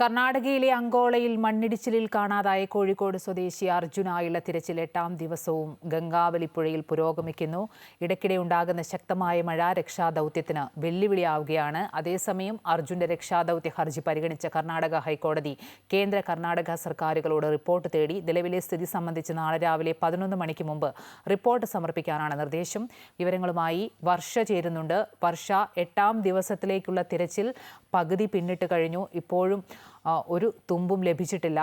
കർണാടകയിലെ അങ്കോളയിൽ മണ്ണിടിച്ചിലിൽ കാണാതായ കോഴിക്കോട് സ്വദേശി അർജുനായുള്ള തിരച്ചിൽ എട്ടാം ദിവസവും ഗംഗാവലിപ്പുഴയിൽ പുരോഗമിക്കുന്നു. ഇടയ്ക്കിടെ ഉണ്ടാകുന്ന ശക്തമായ മഴ രക്ഷാദൌത്യത്തിന് വെല്ലുവിളിയാവുകയാണ്. അതേസമയം അർജുന്റെ രക്ഷാദൗത്യ ഹർജി പരിഗണിച്ച കർണാടക ഹൈക്കോടതി കേന്ദ്ര കർണാടക സർക്കാരുകളോട് റിപ്പോർട്ട് തേടി നിലവിലെ സ്ഥിതി സംബന്ധിച്ച് നാളെ രാവിലെ പതിനൊന്ന് മണിക്ക് മുമ്പ് റിപ്പോർട്ട് സമർപ്പിക്കാനാണ് നിർദ്ദേശം. വിവരങ്ങളുമായി വർഷ ചേരുന്നുണ്ട്. വർഷ എട്ടാം ദിവസത്തിലേക്കുള്ള തിരച്ചിൽ പകുതി പിന്നിട്ട് കഴിഞ്ഞു. ഇപ്പോഴും ഒരു തുമ്പും ലഭിച്ചിട്ടില്ല.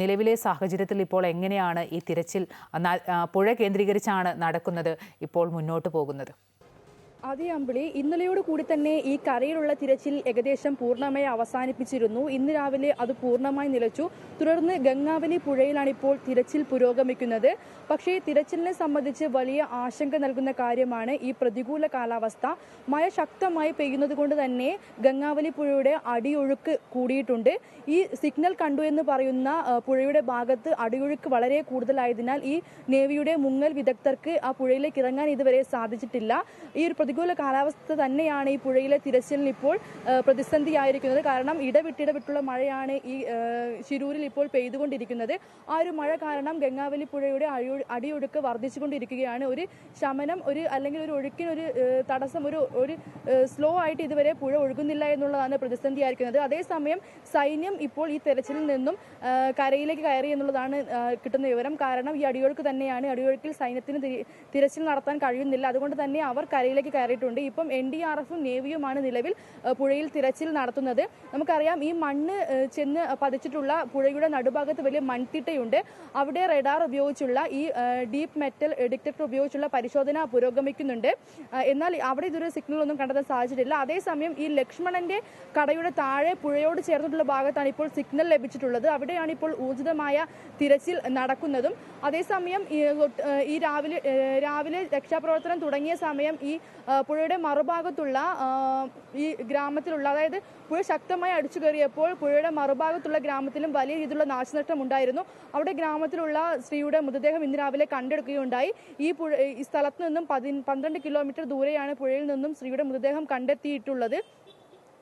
നിലവിലെ സാഹചര്യത്തിൽ ഇപ്പോൾ എങ്ങനെയാണ് ഈ തിരച്ചിൽ? പുഴ കേന്ദ്രീകരിച്ചാണ് നടക്കുന്നത് ഇപ്പോൾ മുന്നോട്ട് പോകുന്നത്. അതെ അമ്പിളി ഇന്നലെയോട് കൂടി തന്നെ ഈ കരയിലുള്ള തിരച്ചിൽ ഏകദേശം പൂർണമായി അവസാനിപ്പിച്ചിരുന്നു. ഇന്ന് രാവിലെ അത് പൂർണമായി നിലച്ചു. തുടർന്ന് ഗംഗാവലി പുഴയിലാണ് ഇപ്പോൾ തിരച്ചിൽ പുരോഗമിക്കുന്നത്. പക്ഷേ തിരച്ചിലിനെ സംബന്ധിച്ച് വലിയ ആശങ്ക നൽകുന്ന കാര്യമാണ് ഈ പ്രതികൂല കാലാവസ്ഥ. മഴ ശക്തമായി പെയ്യുന്നത് കൊണ്ട് തന്നെ ഗംഗാവലി പുഴയുടെ അടിയൊഴുക്ക് കൂടിയിട്ടുണ്ട്. ഈ സിഗ്നൽ കണ്ടു എന്ന് പറയുന്ന പുഴയുടെ ഭാഗത്ത് അടിയൊഴുക്ക് വളരെ കൂടുതലായതിനാൽ ഈ നേവിയുടെ മുങ്ങൽ വിദഗ്ധർക്ക് ആ പുഴയിലേക്ക് ഇറങ്ങാൻ ഇതുവരെ സാധിച്ചിട്ടില്ല. ഈ ഒരു പ്രതികൂല കാലാവസ്ഥ തന്നെയാണ് ഈ പുഴയിലെ തിരച്ചിലിന് ഇപ്പോൾ പ്രതിസന്ധി പ്രതിസന്ധിയായിരിക്കുന്നത്. കാരണം ഇടവിട്ടിടവിട്ടുള്ള മഴയാണ് ഈ ശിരൂരിൽ ഇപ്പോൾ പെയ്തുകൊണ്ടിരിക്കുന്നത്. ആ ഒരു മഴ കാരണം ഗംഗാവലി പുഴയുടെ അടിയൊടുക്ക് വർദ്ധിച്ചുകൊണ്ടിരിക്കുകയാണ്. ഒരു ശമനം ഒരു അല്ലെങ്കിൽ ഒരു ഒഴുക്കിനൊരു തടസ്സം ഒരു ഒരു സ്ലോ ആയിട്ട് ഇതുവരെ പുഴ ഒഴുകുന്നില്ല എന്നുള്ളതാണ് പ്രതിസന്ധിയായിരിക്കുന്നത്. അതേസമയം സൈന്യം ഇപ്പോൾ ഈ തെരച്ചിലിൽ നിന്നും കരയിലേക്ക് കയറി എന്നുള്ളതാണ് കിട്ടുന്ന വിവരം. കാരണം ഈ അടിയൊഴുക്ക് തന്നെയാണ്. അടിയൊഴുക്കിൽ സൈന്യത്തിന് തിരച്ചിൽ നടത്താൻ കഴിയുന്നില്ല. അതുകൊണ്ട് തന്നെ അവർ കരയിലേക്ക് കയറിയിട്ടുണ്ട്. ഇപ്പം എൻ ഡി ആർ എഫും നേവിയുമാണ് നിലവിൽ പുഴയിൽ തിരച്ചിൽ നടത്തുന്നത്. നമുക്കറിയാം ഈ മണ്ണ് ചെന്ന് പതിച്ചിട്ടുള്ള പുഴയുടെ നടുഭാഗത്ത് വലിയ മൺതിട്ടയുണ്ട്. അവിടെ റഡാർ ഉപയോഗിച്ചുള്ള ഈ ഡീപ്പ് മെറ്റൽ ഡിറ്റക്ടർ ഉപയോഗിച്ചുള്ള പരിശോധന പുരോഗമിക്കുന്നുണ്ട്. എന്നാൽ അവിടെ ഇതൊരു സിഗ്നൽ ഒന്നും കണ്ടെത്താൻ സാധിച്ചിട്ടില്ല. അതേസമയം ഈ ലക്ഷ്മണന്റെ കടയുടെ താഴെ പുഴയോട് ചേർന്നിട്ടുള്ള ഭാഗത്താണ് ഇപ്പോൾ സിഗ്നൽ ലഭിച്ചിട്ടുള്ളത്. അവിടെയാണ് ഇപ്പോൾ ഊർജിതമായ തിരച്ചിൽ നടക്കുന്നതും. അതേസമയം ഈ രാവിലെ രാവിലെ രക്ഷാപ്രവർത്തനം തുടങ്ങിയ സമയം ഈ പുഴയുടെ മറുഭാഗത്തുള്ള ഈ ഗ്രാമത്തിലുള്ള അതായത് പുഴ ശക്തമായി അടിച്ചു കയറിയപ്പോൾ പുഴയുടെ മറുഭാഗത്തുള്ള ഗ്രാമത്തിലും വലിയ രീതിയിലുള്ള നാശനഷ്ടം ഉണ്ടായിരുന്നു. അവിടെ ഗ്രാമത്തിലുള്ള സ്ത്രീയുടെ മൃതദേഹം ഇന്ന് രാവിലെ കണ്ടെടുക്കുകയുണ്ടായി. ഈ പുഴ ഈ സ്ഥലത്ത് നിന്നും പതി പന്ത്രണ്ട് കിലോമീറ്റർ ദൂരെയാണ് പുഴയിൽ നിന്നും സ്ത്രീയുടെ മൃതദേഹം കണ്ടെത്തിയിട്ടുള്ളത്.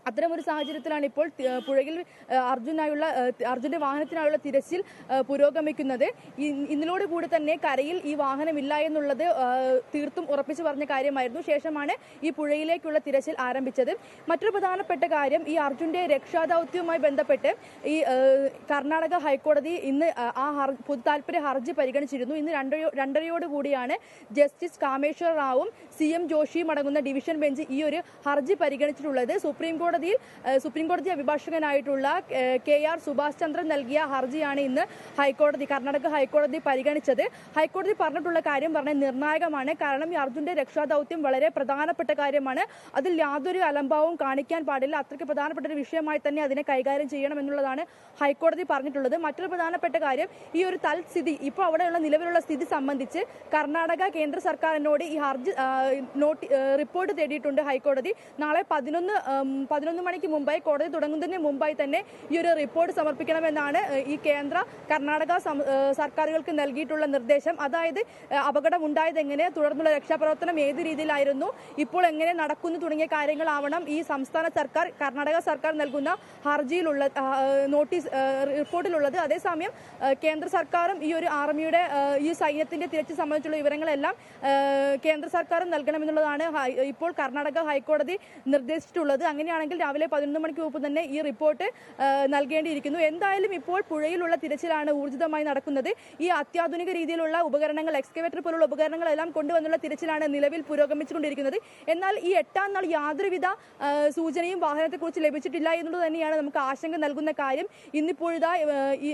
അത്തരമൊരു സാഹചര്യത്തിലാണ് ഇപ്പോൾ പുഴയിൽ അർജുനായുള്ള അർജുന്റെ വാഹനത്തിനായുള്ള തിരച്ചിൽ പുരോഗമിക്കുന്നത്. ഇന്നലോട് കൂടി തന്നെ കരയിൽ ഈ വാഹനമില്ല എന്നുള്ളത് തീർത്തും ഉറപ്പിച്ചു പറഞ്ഞ കാര്യമായിരുന്നു. ശേഷമാണ് ഈ പുഴയിലേക്കുള്ള തിരച്ചിൽ ആരംഭിച്ചത്. മറ്റൊരു പ്രധാനപ്പെട്ട കാര്യം ഈ അർജുന്റെ രക്ഷാദൌത്യവുമായി ബന്ധപ്പെട്ട് ഈ കർണാടക ഹൈക്കോടതി ഇന്ന് ആ- പൊതു താല്പര്യ ഹർജി പരിഗണിച്ചിരുന്നു. ഇന്ന് രണ്ടരയോ രണ്ടരയോട് കൂടിയാണ് ജസ്റ്റിസ് കാമേശ്വർ റാവും സി എം ജോഷിയും അടങ്ങുന്ന ഡിവിഷൻ ബെഞ്ച് ഈ ഒരു ഹർജി പരിഗണിച്ചിട്ടുള്ളത്. സുപ്രീം കോടതിയിൽ ഏഹ് സുപ്രീം കോടതി അഭിഭാഷകനായിട്ടുള്ള കെ ആർ സുഭാഷ് ചന്ദ്രൻ നൽകിയ ഹർജിയാണ് ഇന്ന് ഹൈക്കോടതി കർണാടക ഹൈക്കോടതി പരിഗണിച്ചത്. ഹൈക്കോടതി പറഞ്ഞിട്ടുള്ള കാര്യം പറഞ്ഞ നിർണായകമാണ്. കാരണം ഈ അർജുന്റെ രക്ഷാദൌത്യം വളരെ പ്രധാനപ്പെട്ട കാര്യമാണ്. അതിൽ യാതൊരു അലംഭാവവും കാണിക്കാൻ പാടില്ല. അത്രയ്ക്ക് പ്രധാനപ്പെട്ട ഒരു വിഷയമായി തന്നെ അതിനെ കൈകാര്യം ചെയ്യണം എന്നുള്ളതാണ് ഹൈക്കോടതി പറഞ്ഞിട്ടുള്ളത്. മറ്റൊരു പ്രധാനപ്പെട്ട കാര്യം ഈ ഒരു തൽസ്ഥിതി ഇപ്പോൾ അവിടെയുള്ള നിലവിലുള്ള സ്ഥിതി സംബന്ധിച്ച് കർണാടക കേന്ദ്ര സർക്കാരിനോട് ഈ ഹർജി നോട്ടി റിപ്പോർട്ട് തേടിയിട്ടുണ്ട് ഹൈക്കോടതി. നാളെ പതിനൊന്ന് പതിനൊന്ന് മണിക്ക് മുമ്പായി കോടതി തുടങ്ങുന്നതിന് മുമ്പായി തന്നെ ഈ ഒരു റിപ്പോർട്ട് സമർപ്പിക്കണമെന്നാണ് ഈ കേന്ദ്ര കർണാടക സർക്കാരുകൾക്ക് നൽകിയിട്ടുള്ള നിർദ്ദേശം. അതായത് അപകടം ഉണ്ടായത് എങ്ങനെ തുടർന്നുള്ള രക്ഷാപ്രവർത്തനം ഏത് രീതിയിലായിരുന്നു ഇപ്പോൾ എങ്ങനെ നടക്കുന്നു തുടങ്ങിയ കാര്യങ്ങളാവണം ഈ സംസ്ഥാന സർക്കാർ കർണാടക സർക്കാർ നൽകുന്ന ഹർജിയിലുള്ള നോട്ടീസ് റിപ്പോർട്ടിലുള്ളത്. അതേസമയം കേന്ദ്ര സർക്കാരും ഈ ഒരു ആർമിയുടെ ഈ സൈന്യത്തിന്റെ തിരച്ചിൽ സംബന്ധിച്ചുള്ള വിവരങ്ങളെല്ലാം കേന്ദ്ര സർക്കാരും നൽകണമെന്നുള്ളതാണ് ഇപ്പോൾ കർണാടക ഹൈക്കോടതി നിർദ്ദേശിച്ചിട്ടുള്ളത്. അങ്ങനെയാണെങ്കിൽ രാവിലെ പതിനൊന്ന് മണിക്ക് മുമ്പ് തന്നെ ഈ റിപ്പോർട്ട് നൽകേണ്ടിയിരിക്കുന്നു. എന്തായാലും ഇപ്പോൾ പുഴയിലുള്ള തിരച്ചിലാണ് ഊർജിതമായി നടക്കുന്നത്. ഈ അത്യാധുനിക രീതിയിലുള്ള ഉപകരണങ്ങൾ എക്സ്കവേറ്റർ പോലുള്ള ഉപകരണങ്ങളെല്ലാം കൊണ്ടുവന്നുള്ള തിരച്ചിലാണ് നിലവിൽ പുരോഗമിച്ചുകൊണ്ടിരിക്കുന്നത്. എന്നാൽ ഈ എട്ടാം നാൾ യാതൊരുവിധ സൂചനയും വാഹനത്തെക്കുറിച്ച് ലഭിച്ചിട്ടില്ല എന്നുള്ളത് തന്നെയാണ് നമുക്ക് ആശങ്ക നൽകുന്ന കാര്യം. ഇന്നിപ്പോഴിതാ ഈ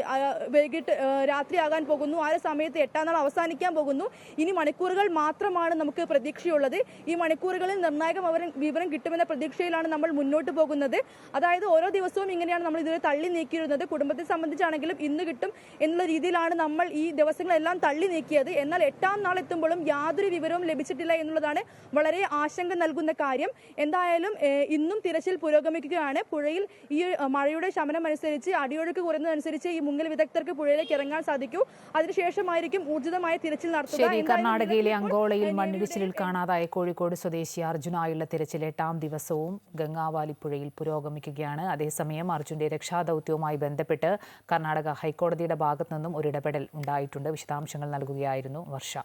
വൈകിട്ട് രാത്രിയാകാൻ പോകുന്നു. ആ സമയത്ത് എട്ടാം നാൾ അവസാനിക്കാൻ പോകുന്നു. ഇനി മണിക്കൂറുകൾ മാത്രമാണ് നമുക്ക് പ്രതീക്ഷയുള്ളത്. ഈ മണിക്കൂറുകളിൽ നിർണായക വിവരം കിട്ടുമെന്ന പ്രതീക്ഷയിലാണ് നമ്മൾ മുന്നോട്ട് പോകുന്നത് അതായത് ഓരോ ദിവസവും ഇങ്ങനെയാണ് നമ്മൾ ഇതുവരെ തള്ളി നീക്കിയിരുന്നത്. കുടുംബത്തെ സംബന്ധിച്ചാണെങ്കിലും ഇന്ന് കിട്ടും എന്നുള്ള രീതിയിലാണ് നമ്മൾ ഈ ദിവസങ്ങളെല്ലാം തള്ളി നീക്കിയത്. എന്നാൽ എട്ടാം നാൾ എത്തുമ്പോഴും യാതൊരു വിവരവും ലഭിച്ചിട്ടില്ല എന്നുള്ളതാണ് വളരെ ആശങ്ക നൽകുന്ന കാര്യം. എന്തായാലും ഇന്നും തിരച്ചിൽ പുരോഗമിക്കുകയാണ്. പുഴയിൽ ഈ മഴയുടെ ശമനം അനുസരിച്ച് അടിയൊഴുക്ക് കുറയുന്നതനുസരിച്ച് ഈ മുങ്ങൽ വിദഗ്ധർക്ക് പുഴയിലേക്ക് ഇറങ്ങാൻ സാധിക്കൂ. അതിനുശേഷമായിരിക്കും ഊർജിതമായ തിരച്ചിൽ നടത്തുക. കർണാടകയിലെ അങ്കോളയിൽ മണ്ണിടിച്ചിലിൽ കാണാതായ കോഴിക്കോട് സ്വദേശി അർജുനായുള്ള തിരച്ചിൽ എട്ടാം ദിവസവും ഗംഗാവാലി പുഴയിൽ പുരോഗമിക്കുകയാണ്. അതേസമയം അർജുന്റെ രക്ഷാദൗത്യവുമായി ബന്ധപ്പെട്ട് കർണാടക ഹൈക്കോടതിയുടെ ഭാഗത്തു നിന്നും ഒരു ഇടപെടൽ ഉണ്ടായിട്ടുണ്ട്. വിശദാംശങ്ങൾ നൽകുകയായിരുന്നു വർഷ.